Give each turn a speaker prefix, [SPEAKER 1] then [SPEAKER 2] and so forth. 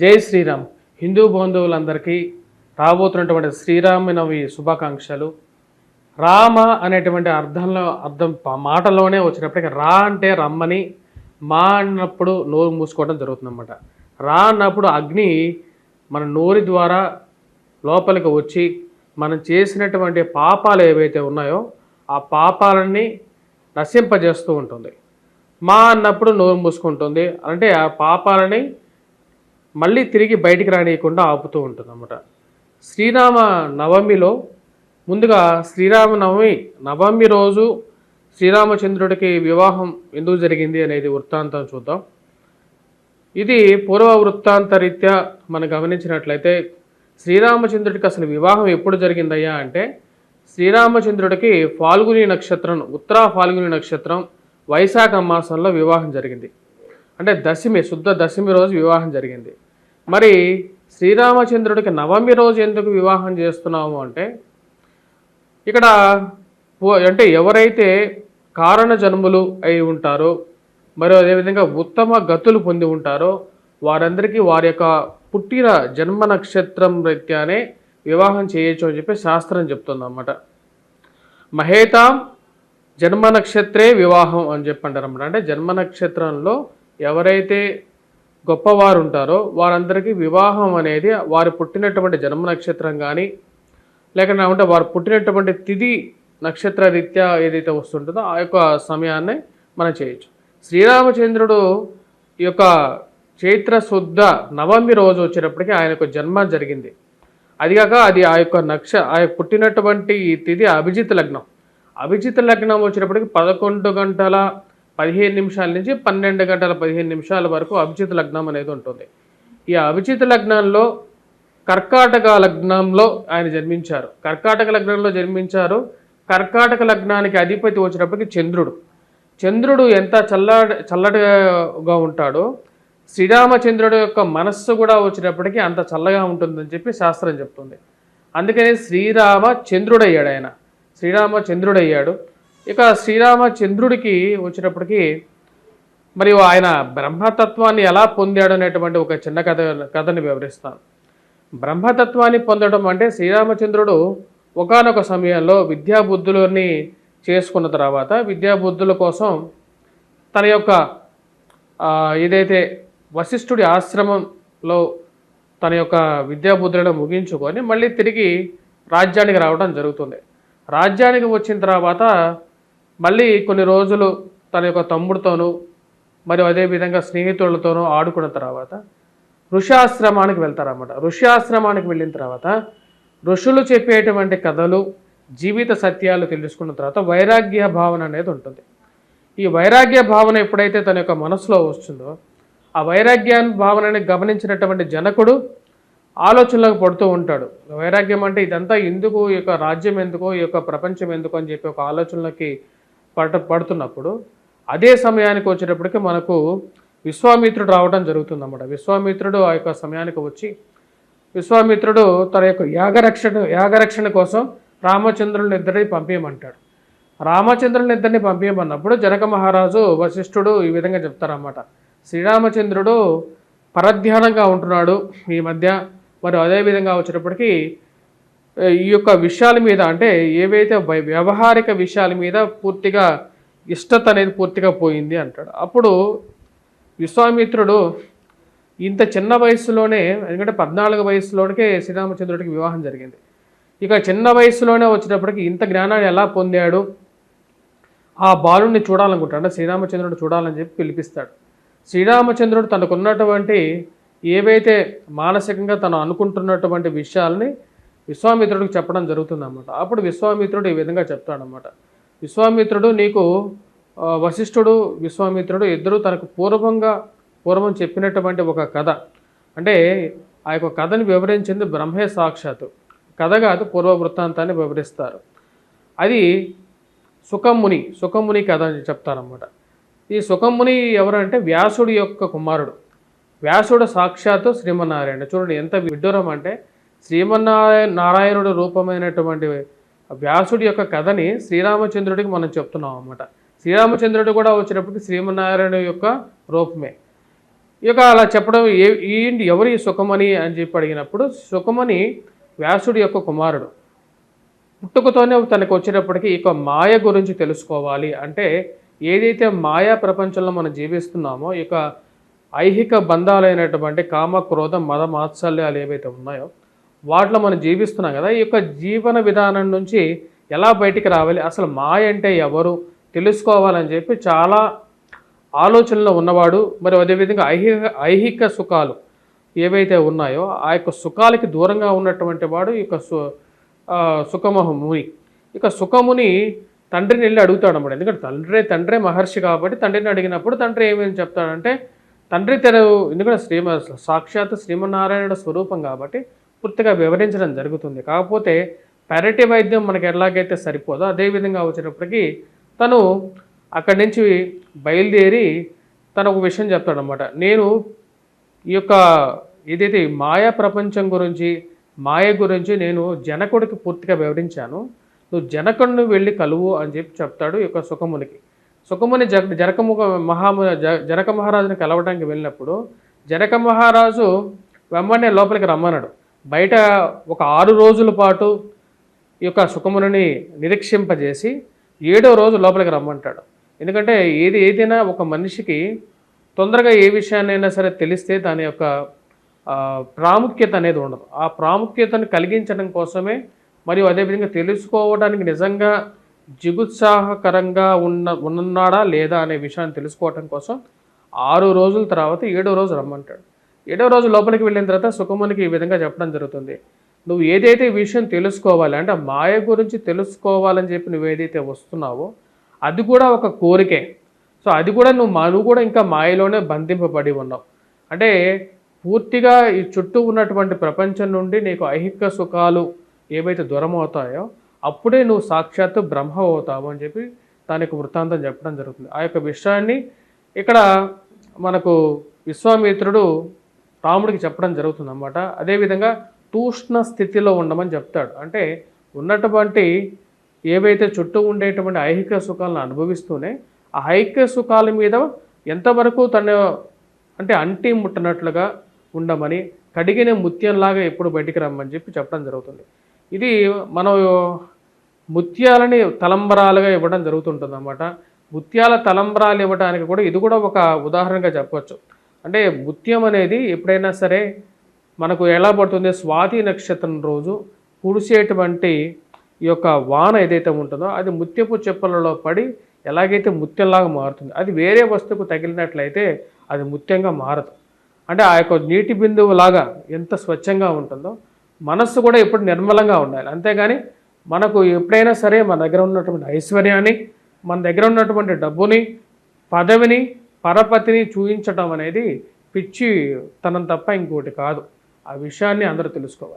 [SPEAKER 1] జై శ్రీరామ్. హిందూ బంధువులందరికీ రాబోతున్నటువంటి శ్రీరామనవి శుభాకాంక్షలు. రామ అనేటువంటి అర్థంలో అర్థం మాటలోనే వచ్చినప్పటికీ రా అంటే రమ్మని మా అన్నప్పుడు నోరు మూసుకోవడం జరుగుతుందన్నమాట. రా అన్నప్పుడు అగ్ని మన నోరి ద్వారా లోపలికి వచ్చి మనం చేసినటువంటి పాపాలు ఏవైతే ఉన్నాయో ఆ పాపాలన్నీ నశింపజేస్తూ ఉంటుంది. మా అన్నప్పుడు నోరు మూసుకుంటుంది. అంటే ఆ పాపాలని మళ్ళీ తిరిగి బయటికి రానియకుండా ఆపుతూ ఉంటుంది అన్నమాట శ్రీరామ నవమిలో ముందుగా శ్రీరామ నవమి నవమి రోజు శ్రీరామచంద్రుడికి వివాహం ఎందుకు జరిగింది అనేది వృత్తాంతం చూద్దాం. ఇది పూర్వ వృత్తాంత రీత్యా మనం గమనించినట్లయితే శ్రీరామచంద్రుడికి అసలు వివాహం ఎప్పుడు జరిగిందయ్యా అంటే శ్రీరామచంద్రుడికి ఫాల్గుని నక్షత్రం ఉత్తరా ఫాల్గుని నక్షత్రం వైశాఖ మాసంలో వివాహం జరిగింది. అంటే దశమి శుద్ధ దశమి రోజు వివాహం జరిగింది. మరి శ్రీరామచంద్రుడికి నవమి రోజు ఎందుకు వివాహం చేస్తున్నాము అంటే ఇక్కడ అంటే ఎవరైతే కారణ జన్ములు అయి ఉంటారో మరియు అదేవిధంగా ఉత్తమ గతులు పొంది ఉంటారో వారందరికీ వారి యొక్క పుట్టిన జన్మ నక్షత్రం రీత్యానే వివాహం చేయొచ్చు అని చెప్పి శాస్త్రం చెప్తుందన్నమాట. మహేతాం జన్మ నక్షత్రే వివాహం అని చెప్పంటారు అన్నమాట అంటే జన్మ నక్షత్రంలో ఎవరైతే గొప్పవారు ఉంటారో వారందరికీ వివాహం అనేది వారు పుట్టినటువంటి జన్మ నక్షత్రం కానీ లేకుండా ఉంటే వారు పుట్టినటువంటి తిథి నక్షత్ర రీత్యా ఏదైతే వస్తుంటుందో ఆ యొక్క సమయాన్ని మనం చేయొచ్చు. శ్రీరామచంద్రుడు ఈ యొక్క చైత్ర శుద్ధ నవమి రోజు వచ్చేటప్పటికి ఆయన యొక్క జన్మ జరిగింది. అదిగాక అది ఆ యొక్క నక్ష ఆ యొక్క పుట్టినటువంటి తిది తిథి అభిజిత్ లగ్నం. అభిజిత్ లగ్నం వచ్చేటప్పటికి పదకొండు గంటల పదిహేను నిమిషాల నుంచి పన్నెండు గంటల పదిహేను నిమిషాల వరకు అభిజిత్ లగ్నం అనేది ఉంటుంది. ఈ అభిజిత్ లగ్నంలో కర్కాటక లగ్నంలో ఆయన జన్మించారు. కర్కాటక లగ్నంలో జన్మించారు. కర్కాటక లగ్నానికి అధిపతి వచ్చినప్పటికీ చంద్రుడు. చంద్రుడు ఎంత చల్ల చల్లటగా ఉంటాడో శ్రీరామచంద్రుడు యొక్క మనస్సు కూడా వచ్చినప్పటికీ అంత చల్లగా ఉంటుందని చెప్పి శాస్త్రం చెప్తుంది. అందుకని శ్రీరామ చంద్రుడయ్యాడు ఆయన. శ్రీరామ చంద్రుడయ్యాడు ఇక శ్రీరామచంద్రుడికి వచ్చినప్పటికీ మరియు ఆయన బ్రహ్మతత్వాన్ని ఎలా పొందాడు అనేటువంటి ఒక చిన్న కథ కథని వివరిస్తాను. బ్రహ్మతత్వాన్ని పొందడం అంటే శ్రీరామచంద్రుడు ఒకానొక సమయంలో విద్యాబుద్ధులని చేసుకున్న తర్వాత విద్యాబుద్ధుల కోసం తన యొక్క ఏదైతే వశిష్ఠుడి ఆశ్రమంలో తన యొక్క విద్యాబుద్ధులను ముగించుకొని మళ్ళీ తిరిగి రాజ్యానికి రావడం జరుగుతుంది. రాజ్యానికి వచ్చిన తర్వాత మళ్ళీ కొన్ని రోజులు తన యొక్క తమ్ముడితోనూ మరియు అదేవిధంగా స్నేహితులతోనూ ఆడుకున్న తర్వాత ఋష్యాశ్రమానికి వెళ్తారన్నమాట. ఋష్యాశ్రమానికి వెళ్ళిన తర్వాత ఋషులు చెప్పేటువంటి కథలు జీవిత సత్యాలు తెలుసుకున్న తర్వాత వైరాగ్య భావన అనేది ఉంటుంది. ఈ వైరాగ్య భావన ఎప్పుడైతే తన యొక్క మనసులో వస్తుందో ఆ వైరాగ్యాన్ని భావనని గమనించినటువంటి జనకుడు ఆలోచనలకు పడుతూ ఉంటాడు. వైరాగ్యం అంటే ఇదంతా ఎందుకు ఈ యొక్క రాజ్యం ఎందుకు ఈ యొక్క ప్రపంచం ఎందుకు అని చెప్పి ఒక ఆలోచనలకి పడ పడుతున్నప్పుడు అదే సమయానికి వచ్చేటప్పటికి మనకు విశ్వామిత్రుడు రావడం జరుగుతుందన్నమాట. విశ్వామిత్రుడు ఆ యొక్క సమయానికి వచ్చి విశ్వామిత్రుడు తన యొక్క యాగరక్షణ యాగరక్షణ కోసం రామచంద్రుని ఇద్దరిని పంపించమంటాడు రామచంద్రుని ఇద్దరిని పంపించమన్నప్పుడు జనక మహారాజు వశిష్ఠుడు ఈ విధంగా చెప్తారన్నమాట. శ్రీరామచంద్రుడు పరధ్యానంగా ఉంటున్నాడు ఈ మధ్య మరి అదేవిధంగా వచ్చేటప్పటికి ఈ యొక్క విషయాల మీద అంటే ఏవైతే వ్యవహారిక విషయాల మీద పూర్తిగా ఇష్టత అనేది పూర్తిగా పోయింది అంటాడు. అప్పుడు విశ్వామిత్రుడు ఇంత చిన్న వయసులోనే ఎందుకంటే పద్నాలుగు వయసులోనికే శ్రీరామచంద్రుడికి వివాహం జరిగింది. ఇక చిన్న వయసులోనే వచ్చినప్పటికీ ఇంత జ్ఞానాన్ని ఎలా పొందాడు? ఆ బాలుని చూడాలనుకుంటాడు శ్రీరామచంద్రుడు చూడాలని చెప్పి పిలిపిస్తాడు. శ్రీరామచంద్రుడు తనకున్నటువంటి ఏవైతే మానసికంగా తను అనుకుంటున్నటువంటి విషయాలని విశ్వామిత్రుడికి చెప్పడం జరుగుతుందన్నమాట. అప్పుడు విశ్వామిత్రుడు ఈ విధంగా చెప్తాడనమాట విశ్వామిత్రుడు నీకు వశిష్ఠుడు విశ్వామిత్రుడు ఇద్దరు తనకు పూర్వంగా పూర్వం చెప్పినటువంటి ఒక కథ. అంటే ఆ యొక్క కథని వివరించింది బ్రహ్మే సాక్షాత్తు. కథ కాదు పూర్వ వృత్తాంతాన్ని వివరిస్తారు. అది సుఖముని సుఖముని కథ అని చెప్తారన్నమాట. ఈ సుఖముని ఎవరంటే వ్యాసుడి యొక్క కుమారుడు. వ్యాసుడు సాక్షాత్తు శ్రీమన్నారాయణ. చూడండి ఎంత విడ్డూరం అంటే శ్రీమన్నారాయణ నారాయణుడు రూపమైనటువంటి వ్యాసుడి యొక్క కథని శ్రీరామచంద్రుడికి మనం చెప్తున్నాం అన్నమాట. శ్రీరామచంద్రుడు కూడా వచ్చినప్పటికీ శ్రీమన్నారాయణ యొక్క రూపమే. ఇక అలా చెప్పడం ఏ ఏంటి ఎవరి సుఖమని అని చెప్పి అడిగినప్పుడు సుఖమని వ్యాసుడి యొక్క కుమారుడు. పుట్టుకతోనే తనకు వచ్చేటప్పటికి ఇక మాయ గురించి తెలుసుకోవాలి. అంటే ఏదైతే మాయా ప్రపంచంలో మనం జీవిస్తున్నామో ఇక ఐహిక బంధాలైనటువంటి కామ క్రోధ మద మాత్సల్యాలు ఏవైతే ఉన్నాయో వాటిలో మనం జీవిస్తున్నాం కదా ఈ యొక్క జీవన విధానం నుంచి ఎలా బయటికి రావాలి అసలు మాయ అంటే ఎవరు తెలుసుకోవాలని చెప్పి చాలా ఆలోచనలో ఉన్నవాడు మరి అదేవిధంగా ఐహిక ఐహిక సుఖాలు ఏవైతే ఉన్నాయో ఆ యొక్క సుఖాలకి దూరంగా ఉన్నటువంటి వాడు ఈ యొక్క సు సుఖమహముని. ఇక సుఖముని తండ్రిని వెళ్ళి అడుగుతాడు అన్నమాట. ఎందుకంటే తండ్రే తండ్రే మహర్షి కాబట్టి తండ్రిని అడిగినప్పుడు తండ్రి ఏమేమి చెప్తాడంటే తండ్రి తెరవు ఎందుకంటే శ్రీమ సాక్షాత్ శ్రీమన్నారాయణుడు స్వరూపం కాబట్టి పూర్తిగా వివరించడం జరుగుతుంది. కాకపోతే పెరటి వైద్యం మనకి ఎలాగైతే సరిపోదో అదే విధంగా వచ్చినప్పటికీ తను అక్కడి నుంచి బయలుదేరి తను ఒక విషయం చెప్తాడనమాట నేను ఈ యొక్క ఏదైతే ఈ మాయా ప్రపంచం గురించి మాయ గురించి నేను జనకుడికి పూర్తిగా వివరించాను. నువ్వు జనకుడిని వెళ్ళి కలువు అని చెప్పి చెప్తాడు ఈ యొక్క సుఖమునికి. సుఖముని జ జనకముఖ మహాము జ- జనక మహారాజుని కలవడానికి వెళ్ళినప్పుడు జనక మహారాజు వెంబడే లోపలికి రమ్మన్నాడు. బయట ఒక ఆరు రోజుల పాటు ఈ యొక్క సుఖముని నిరీక్షింపజేసి ఏడో రోజు లోపలికి రమ్మంటాడు. ఎందుకంటే ఏది ఏదైనా ఒక మనిషికి తొందరగా ఏ విషయాన్నైనా సరే తెలిస్తే దాని యొక్క ప్రాముఖ్యత అనేది ఉండదు. ఆ ప్రాముఖ్యతను కలిగించడం కోసమే మరియు అదేవిధంగా తెలుసుకోవడానికి నిజంగా జిగుత్సాహకరంగా ఉన్న ఉన్నాడా లేదా అనే విషయాన్ని తెలుసుకోవడం కోసం ఆరు రోజుల తర్వాత ఏడో రోజు రమ్మంటాడు. ఏడవ రోజు లోపలికి వెళ్ళిన తర్వాత సుఖమునికి ఈ విధంగా చెప్పడం జరుగుతుంది. నువ్వు ఏదైతే విషయం తెలుసుకోవాలి అంటే మాయ గురించి తెలుసుకోవాలని చెప్పి నువ్వు ఏదైతే వస్తున్నావో అది కూడా ఒక కోరికే. సో అది కూడా నువ్వు నువ్వు కూడా ఇంకా మాయలోనే బంధింపబడి ఉన్నావు. అంటే పూర్తిగా ఈ చుట్టూ ఉన్నటువంటి ప్రపంచం నుండి నీకు ఐహిక సుఖాలు ఏవైతే దూరం అవుతాయో అప్పుడే నువ్వు సాక్షాత్తు బ్రహ్మ అవుతావు అని చెప్పి దానికి వృత్తాంతం చెప్పడం జరుగుతుంది. ఆ యొక్క విషయాన్ని ఇక్కడ మనకు విశ్వామిత్రుడు రాముడికి చెప్పడం జరుగుతుంది అన్నమాట అదేవిధంగా తూష్ణ స్థితిలో ఉండమని చెప్తాడు. అంటే ఉన్నటువంటి ఏవైతే చుట్టూ ఉండేటువంటి ఐహిక సుఖాలను అనుభవిస్తూనే ఆ ఐహిక సుఖాల మీద ఎంతవరకు తన అంటే అంటి ముట్టనట్లుగా ఉండమని కడిగిన ముత్యంలాగా ఎప్పుడు బయటికి రమ్మని చెప్పి చెప్పడం జరుగుతుంది. ఇది మనం ముత్యాలని తలంబరాలుగా ఇవ్వడం జరుగుతుంటుంది అన్నమాట ముత్యాల తలంబరాలు ఇవ్వడానికి కూడా ఇది కూడా ఒక ఉదాహరణగా చెప్పవచ్చు అంటే ముత్యం అనేది ఎప్పుడైనా సరే మనకు ఎలా పడుతుంది? స్వాతి నక్షత్రం రోజు కుడిసేటువంటి ఈ యొక్క వాన ఏదైతే ఉంటుందో అది ముత్యపు చెప్పులలో పడి ఎలాగైతే ముత్యంలాగా మారుతుంది? అది వేరే వస్తువుకు తగిలినట్లయితే అది ముత్యంగా మారదు. అంటే ఆ యొక్క నీటి బిందువు లాగా ఎంత స్వచ్ఛంగా ఉంటుందో మనస్సు కూడా ఎప్పుడు నిర్మలంగా ఉండాలి. అంతేగాని మనకు ఎప్పుడైనా సరే మన దగ్గర ఉన్నటువంటి ఐశ్వర్యాన్ని మన దగ్గర ఉన్నటువంటి డబ్బుని పదవిని పరపతిని చూయించడం అనేది పిచ్చి తనం తప్ప ఇంకోటి కాదు. ఆ విషయాన్ని అందరూ తెలుసుకోవాలి.